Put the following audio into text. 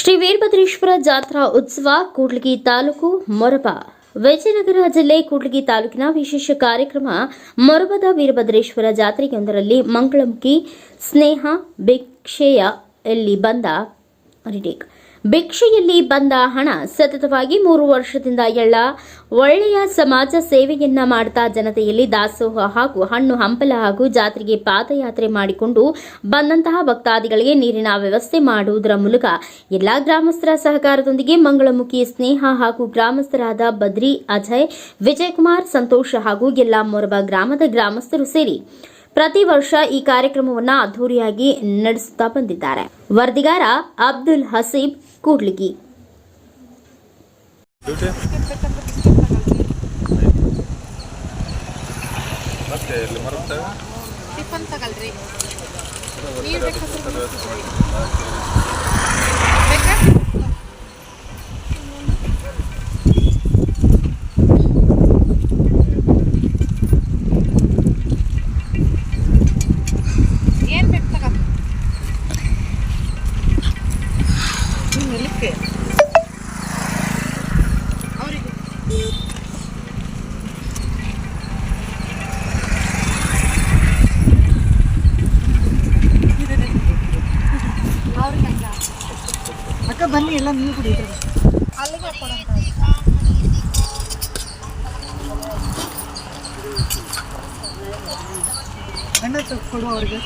ಶ್ರೀ ವೀರಭದ್ರೇಶ್ವರ ಜಾತ್ರಾ ಉತ್ಸವ ಕೂಡ್ಲಿಗಿ ತಾಲೂಕು ಮೊರಬ. ವಿಜಯನಗರ ಜಿಲ್ಲೆ ಕೂಡ್ಲಿಗಿ ತಾಲೂಕಿನ ವಿಶೇಷ ಕಾರ್ಯಕ್ರಮ ಮೊರಬದ ವೀರಭದ್ರೇಶ್ವರ ಜಾತ್ರೆಯೊಂದರಲ್ಲಿ ಮಂಗಳಮುಖಿ, ಸ್ನೇಹ, ಭಿಕ್ಷೆಯ ಎಲ್ಲಿ ಬಂದ ಭಿಕ್ಷೆಯಲ್ಲಿ ಬಂದ ಹಣ ಸತತವಾಗಿ ಮೂರು ವರ್ಷದಿಂದ ಎಲ್ಲ ಒಳ್ಳೆಯ ಸಮಾಜ ಸೇವೆಯನ್ನ ಮಾಡ್ತಾ ಜನತೆಯಲ್ಲಿ ದಾಸೋಹ ಹಾಗೂ ಹಣ್ಣು ಹಂಪಲ ಹಾಗೂ ಜಾತ್ರೆಗೆ ಪಾದಯಾತ್ರೆ ಮಾಡಿಕೊಂಡು ಬಂದಂತಹ ಭಕ್ತಾದಿಗಳಿಗೆ ನೀರಿನ ವ್ಯವಸ್ಥೆ ಮಾಡುವುದರ ಮೂಲಕ ಎಲ್ಲಾ ಗ್ರಾಮಸ್ಥರ ಸಹಕಾರದೊಂದಿಗೆ ಮಂಗಳಮುಖಿ ಸ್ನೇಹ ಹಾಗೂ ಗ್ರಾಮಸ್ಥರಾದ ಬದ್ರಿ, ಅಜಯ್, ವಿಜಯಕುಮಾರ್, ಸಂತೋಷ ಹಾಗೂ ಎಲ್ಲ ಮೊರಬ ಗ್ರಾಮದ ಗ್ರಾಮಸ್ಥರು ಸೇರಿ ಪ್ರತಿ ವರ್ಷ ಈ ಕಾರ್ಯಕ್ರಮವನ್ನು ಅದ್ದೂರಿಯಾಗಿ ನಡೆಸುತ್ತಾ ಬಂದಿದ್ದಾರೆ. ವರದಿಗಾರ ಅಬ್ದುಲ್ ಹಸೀಬ್ ಕೂಡ್ಲಿಗಿ. ಟಿಫನ್ ತಗಲ್ರಿ ಅಕ್ಕ ಬನ್ನಿ ಎಲ್ಲ ನೀವು ಕುಡಿ ಅಲ್ಲಿಗೆ ಕೊಡಂತ ಗಂಡ ಕೊಡು ಅವ್ರಿಗೆ